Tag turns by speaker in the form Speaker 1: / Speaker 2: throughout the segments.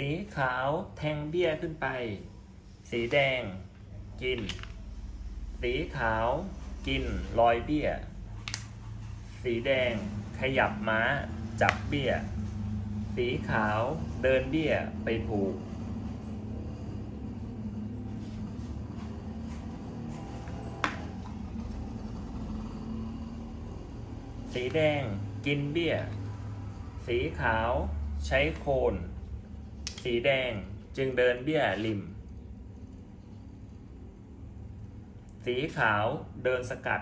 Speaker 1: สีขาวแทงเบี้ยขึ้นไป สีแดง กิน สีขาวกินรอยเบี้ย สีแดงขยับม้า จับเบี้ย สีขาวเดินเบี้ยไปผูก สีแดงกินเบี้ย สีขาวใช้โคน สีแดงจึงเดินเบี้ยริม สีขาวเดินสกัด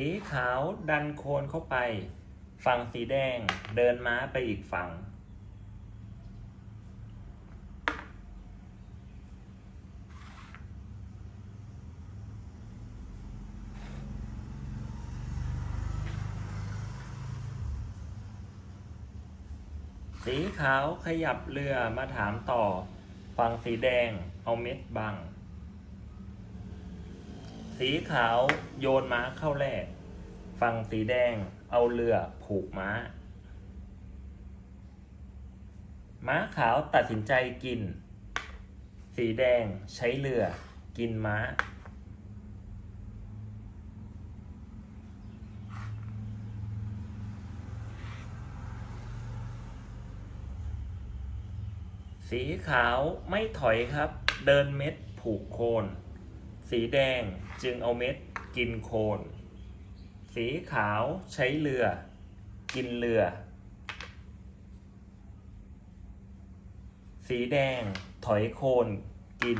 Speaker 1: สีขาวดันโคนเข้าไป ฝั่งสีแดงเดินม้าไปอีกฝั่ง สีขาวขยับเรือมาถามต่อ ฝั่งสีแดงเอาเม็ดบังสีขาวโยนม้าเข้าแรก ฝั่งสีแดงเอาเรือผูกม้า ม้าขาวตัดสินใจกิน สีแดงใช้เรือกินม้า สีขาวไม่ถอยครับ เดินเม็ดผูกโคน สีแดงจึงเอาเม็ดกินโคน สีขาวใช้เรือ กินเรือ สีแดงถอยโคนกิน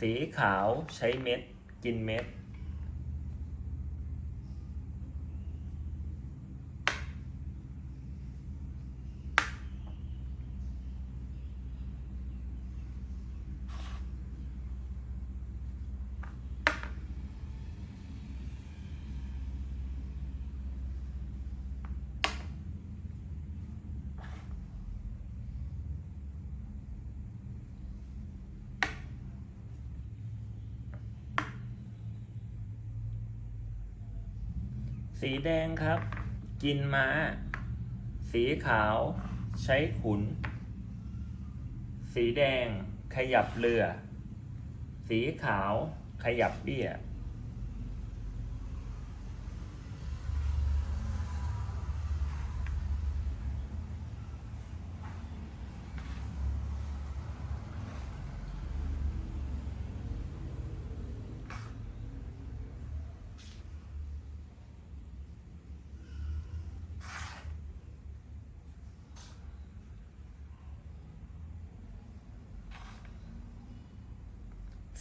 Speaker 1: สีขาวใช้เม็ด กินเม็ด สีแดงครับ กินม้า สีขาว ใช้ขุน สีแดง ขยับเรือ สีขาว ขยับเบี้ย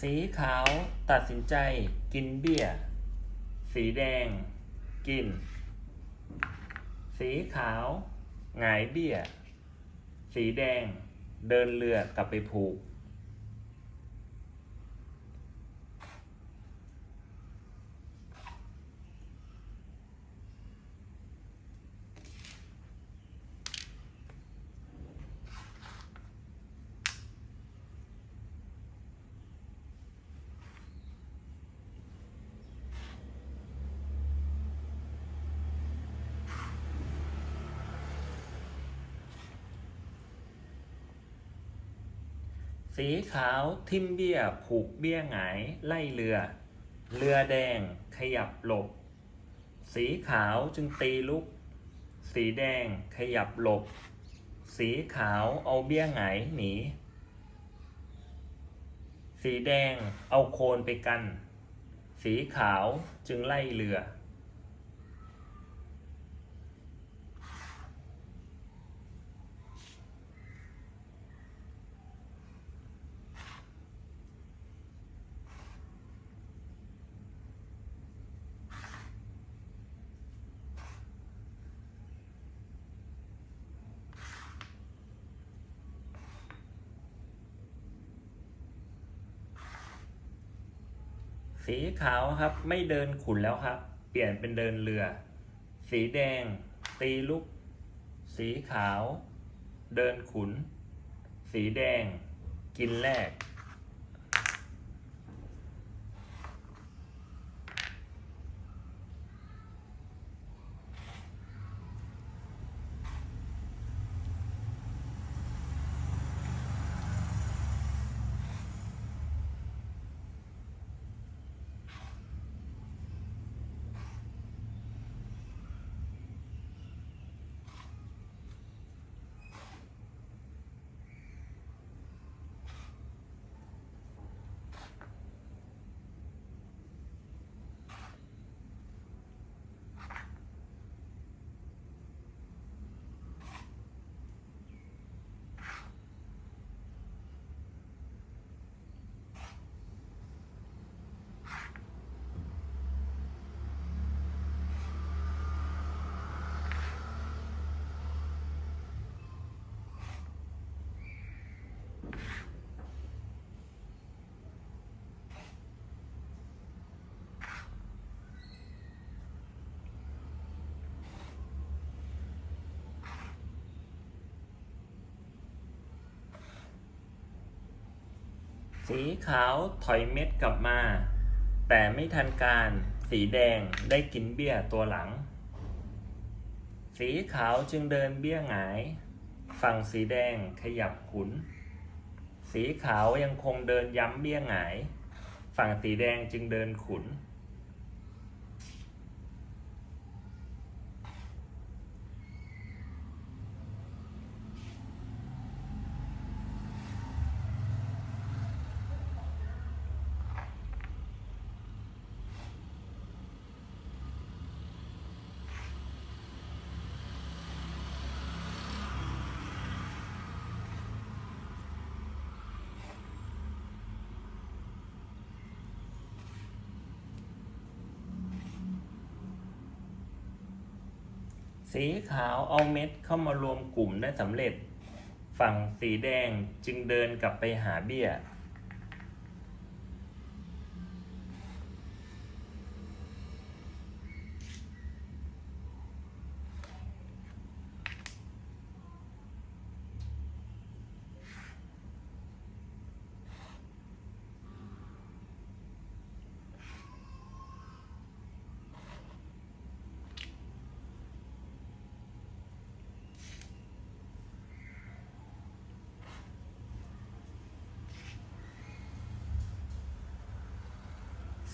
Speaker 1: สีขาวตัดสินใจกินเบี้ย สีแดง กิน สีขาวหงายเบี้ย สีแดง เดินเรือกลับไปผูก สีขาวทิมเบี้ย ผูกเบี้ยหงาย ไล่เรือ เรือแดงขยับหลบ สีขาวจึงตีลุก สีแดงขยับหลบ สีขาวเอาเบี้ยหงายหนี สีแดงเอาโคนไปกัน สีขาวจึงไล่เรือ สีขาวครับ ไม่เดินขุนแล้วครับ เปลี่ยนเป็นเดินเรือ สีแดง ตีลุก สีขาว เดินขุน สีแดง กินแรก สีขาวถอยเม็ดกลับมา แต่ไม่ทันการสีแดงได้กินเบี้ยตัวหลัง สีขาวจึงเดินเบี้ยหงาย ฝั่งสีแดงขยับขุน สีขาวยังคงเดินย้ำเบี้ยหงาย ฝั่งสีแดงจึงเดินขุน สีขาวเอาเม็ดเข้ามารวมกลุ่มได้สำเร็จ ฝั่งสีแดงจึงเดินกลับไปหาเบี้ย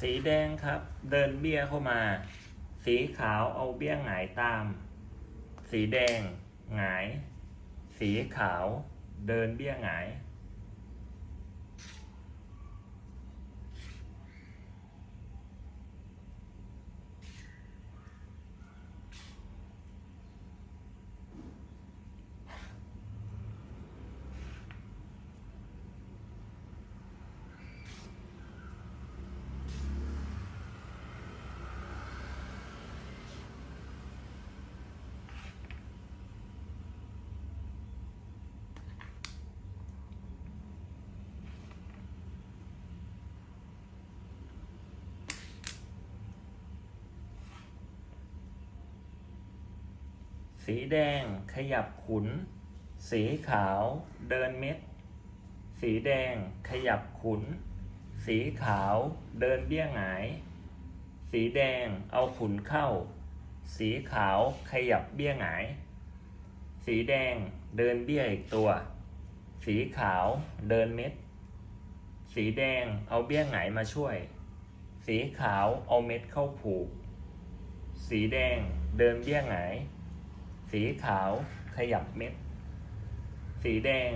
Speaker 1: สีแดงครับ เดินเบี้ยเข้ามา สีขาวเอาเบี้ยหงายตาม สีแดงหงาย สีขาว เดินเบี้ยหงาย สีแดงขยับขุน สีขาวเดินเม็ด สีแดงขยับขุน สีขาวเดินเบี้ยหงาย สีแดงเอาขุนเข้า สีขาวขยับเบี้ยหงาย สีแดงเดินเบี้ยอีกตัว สีขาวเดินเม็ด สีแดงเอาเบี้ยหงายมาช่วย สีขาวเอาเม็ดเข้าผูก สีแดงเดินเบี้ยหงาย สีขาวขยับเม็ด สีแดง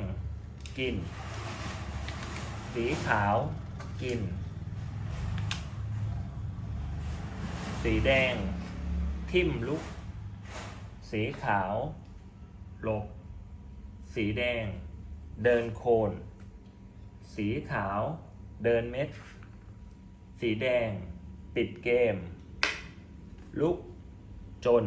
Speaker 1: กิน สีขาว กิน สีแดง ทิ่มลุก สีขาว หลบ สีแดง เดินโคน สีขาว เดินเม็ด สีแดง ปิดเกม ลุก จน